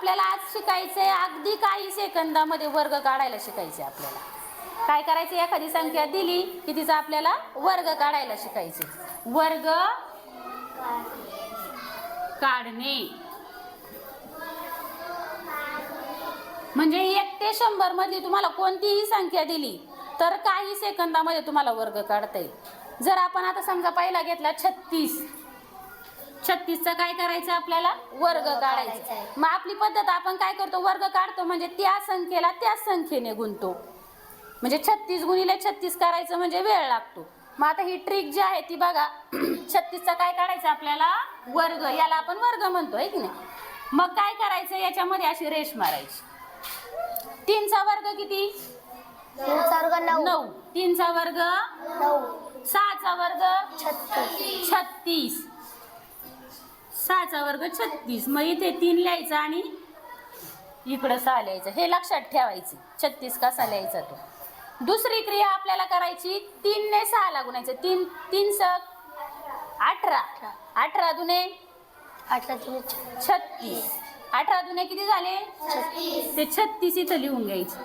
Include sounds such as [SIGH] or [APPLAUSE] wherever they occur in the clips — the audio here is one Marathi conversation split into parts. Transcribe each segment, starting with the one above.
आपल्याला आज शिकायचंय अगदी काही सेकंदामध्ये वर्ग काढायला शिकायचे आपल्याला. काय करायचं एखादी संख्या दिली की तिचा आपल्याला वर्ग काढायला शिकायचे वर्ग काढणे. म्हणजे एक ते शंभर मधली तुम्हाला कोणतीही संख्या दिली तर काही सेकंदामध्ये तुम्हाला वर्ग काढता येईल. जर आपण आता समजा पहिला घेतला छत्तीस. छत्तीसचा काय करायचं आपल्याला? वर्ग काढायचा. मग आपली पद्धत आपण काय करतो? वर्ग काढतो म्हणजे त्या संख्येला त्याच संख्येने गुणतो. म्हणजे छत्तीस गुणिले छत्तीस करायचं म्हणजे वेळ लागतो. मग आता ही ट्रिक जी आहे ती बघा. [CLEARS THROAT] छत्तीसचा काय काढायचं आपल्याला? वर्ग. याला आपण वर्ग म्हणतो आहे की नाही? मग काय करायचं? याच्यामध्ये अशी रेष मारायची. तीनचा वर्ग किती? तीनचा वर्ग नऊ. नऊ. तीनचा वर्ग नऊ. सहाचा वर्ग छत्तीस. छत्तीस. सहाचा वर्ग छत्तीस. मग इथे तीन लिहायचं आणि इकडं सहा लिहायचं. हे लक्षात ठेवायचं. छत्तीस कसा लिहायचा तो? दुसरी क्रिया आपल्याला करायची तीनने सहाला गुणायचं तीन तीन स अठरा. अठरा दुने अठरा छत्तीस. अठरा दुने किती झाले? ते छत्तीस इथं लिहून घ्यायची.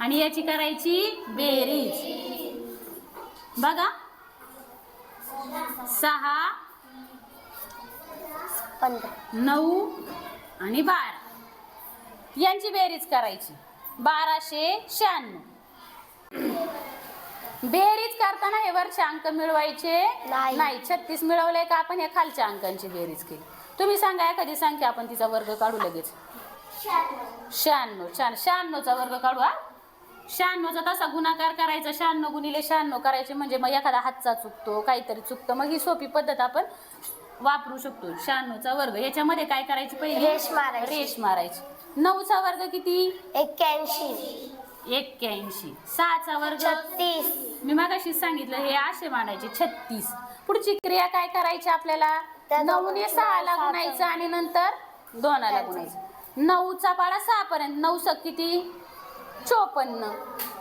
आणि याची करायची बेरीज. बघा. सहा पंधरा. नऊ आणि बारा. यांची बेरीज करायची. बाराशे शहाण्णव. बेरीज करताना हे वरचे अंक मिळवायचे नाही. नाही. छत्तीस मिळवले का आपण? या खालच्या अंकांची बेरीज केली. तुम्ही सांगा एखादी संख्या आपण तिचा वर्ग काढू लगेच. शहाण्णव. छान. शहाण्णवचा वर्ग काढू हा. शहाण्णवचा तसा गुणाकार करायचा. शहाण्णव गुणिले शहाण्णव करायचे म्हणजे मग एखादा हातचा चुकतो काहीतरी चुकतं. मग ही सोपी पद्धत आपण वापरू शकतो. शहाण्णवचा वर्ग. याच्यामध्ये काय करायची पहिली? रेष मारायची. रेष मारायची. नऊचा वर्ग किती? एक्क्याऐंशी. एक्क्याऐंशी. सहाचा वर्ग? छत्तीस. मी मागाशी सांगितलं हे असे मांडायचे. छत्तीस. पुढची क्रिया काय करायची आपल्याला? त्या नऊने दोघांची सहाला सहाचा. गुणायचं आणि नंतर दोनाला त्याचं. गुणायचं. नऊचा पाडा सहा पर्यंत नऊ सक किती? चोपन्न.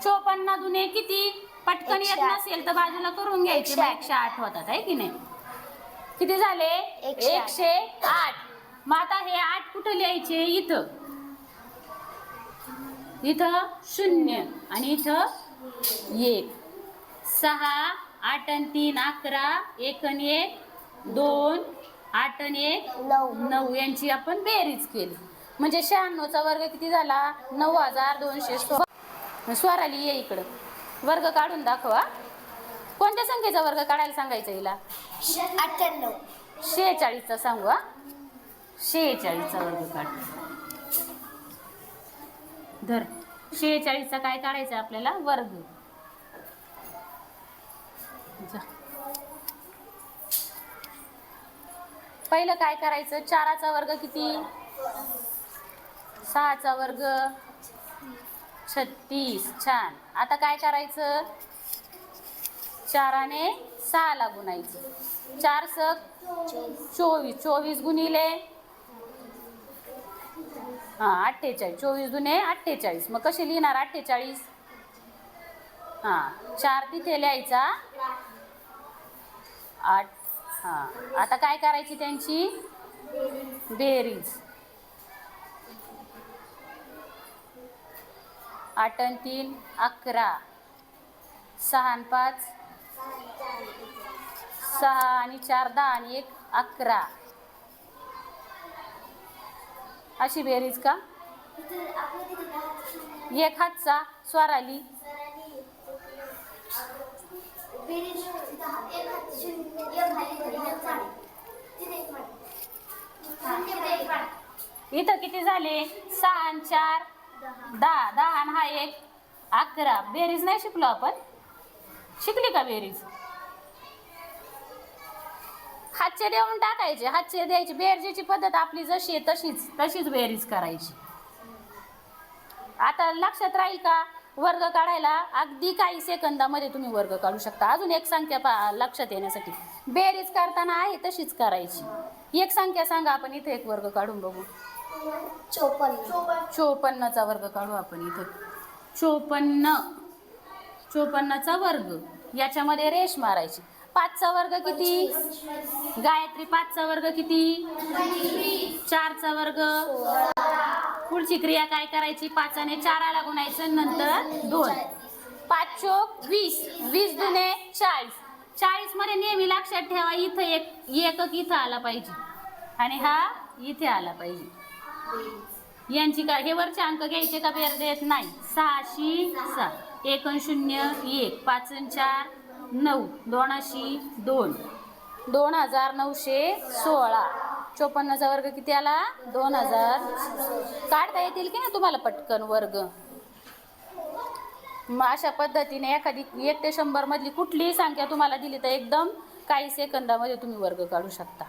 चोपन्न दुने किती? पटकन येत आठ. नसेल तर बाजूला करून घ्यायचे. एकशे मग आठ. एकशे आठ होतात आहे की नाही? किती झाले? एकशे आठ. एकशे आठ. मग आता हे आठ कुठं लिहायचे? इथं. इथं शून्य आणि इथं एक. सहा आठ आणि तीन अकरा एक आणि एक दोन आठ आणि एक नऊ. नऊ. यांची आपण बेरीज केली. म्हणजे शहाण्णवचा वर्ग किती झाला? नऊ हजार दोनशे स्व स्वराली ये इकडं. वर्ग काढून दाखवा. कोणत्या संख्येचा वर्ग काढायला सांगायचं हिला? अठ्ठ्याण्णव. शेहेचाळीसचा सांगू हा? शेहेचाळीसचा वर्ग काढ. धर. शेहेचाळीसचा काय काढायचा आपल्याला? वर्ग. जा. पहिलं काय करायचं? चाराचा वर्ग किती? सहाचा वर्ग. छत्तीस. छान. आता काय करायचं? चाराने सहाला गुणायचे चार सक चोवीस चोवीस गुणिले हां अठ्ठेचाळीस चोवीस जुने अठ्ठेचाळीस. मग कशी लिहिणार अठ्ठेचाळीस? हां चार तिथे लिहायचा. आठ हां. आता काय करायची त्यांची? बेरीज. आठ आणि तीन अकरा. सहा आणि पाच. सहा आणि चार दहा आणि एक अकरा. अशी बेरीज का? एक हातचा स्वर आली. इथं किती झाले? सहा आणि चार दहा. दहा आणि हा एक अकरा. बेरीज नाही शिकलो आपण. शिकली का बेरीज? हातचे देऊन टाकायचे हातचे द्यायची. बेरजेची पद्धत आपली जशी आहे तशीच तशीच बेरीज करायची. आता लक्षात राहील का? वर्ग काढायला अगदी काही सेकंदामध्ये तुम्ही वर्ग काढू शकता. अजून एक संख्या पा लक्षात येण्यासाठी. बेरीज करताना आहे तशीच करायची. एक संख्या सांगा आपण इथे एक वर्ग काढून बघू. चोपन्न. चोपन्नचा वर्ग काढू आपण इथं. चोपन्न. चोपन्नचा वर्ग. याच्यामध्ये रेष मारायची. पाचचा वर्ग किती? गायत्री पाचचा वर्ग किती? चारचा वर्ग. पुढची क्रिया काय करायची? पाचाने चाराला गुणायचं नंतर दोन. पाच चोक वीस. वीस दुने चाळीस. चाळीसमध्ये नेहमी लक्षात ठेवा इथं एक एकक इथं आला पाहिजे. आणि हा इथे आला पाहिजे. यांची काय हे वरचे अंक घ्यायचे का बेर देत नाही? सहाशी सहा एक शून्य एक. पाच चार नऊ. दोनशी दोन. दोन हजार नऊशे सोळा. चोपन्नचा वर्ग किती आला? दोन हजार काढता येतील की नाही तुम्हाला पटकन वर्ग? मग अशा पद्धतीने एखादी एक ते शंभर मधली कुठलीही संख्या तुम्हाला दिली तर एकदम काही सेकंदामध्ये तुम्ही वर्ग काढू शकता.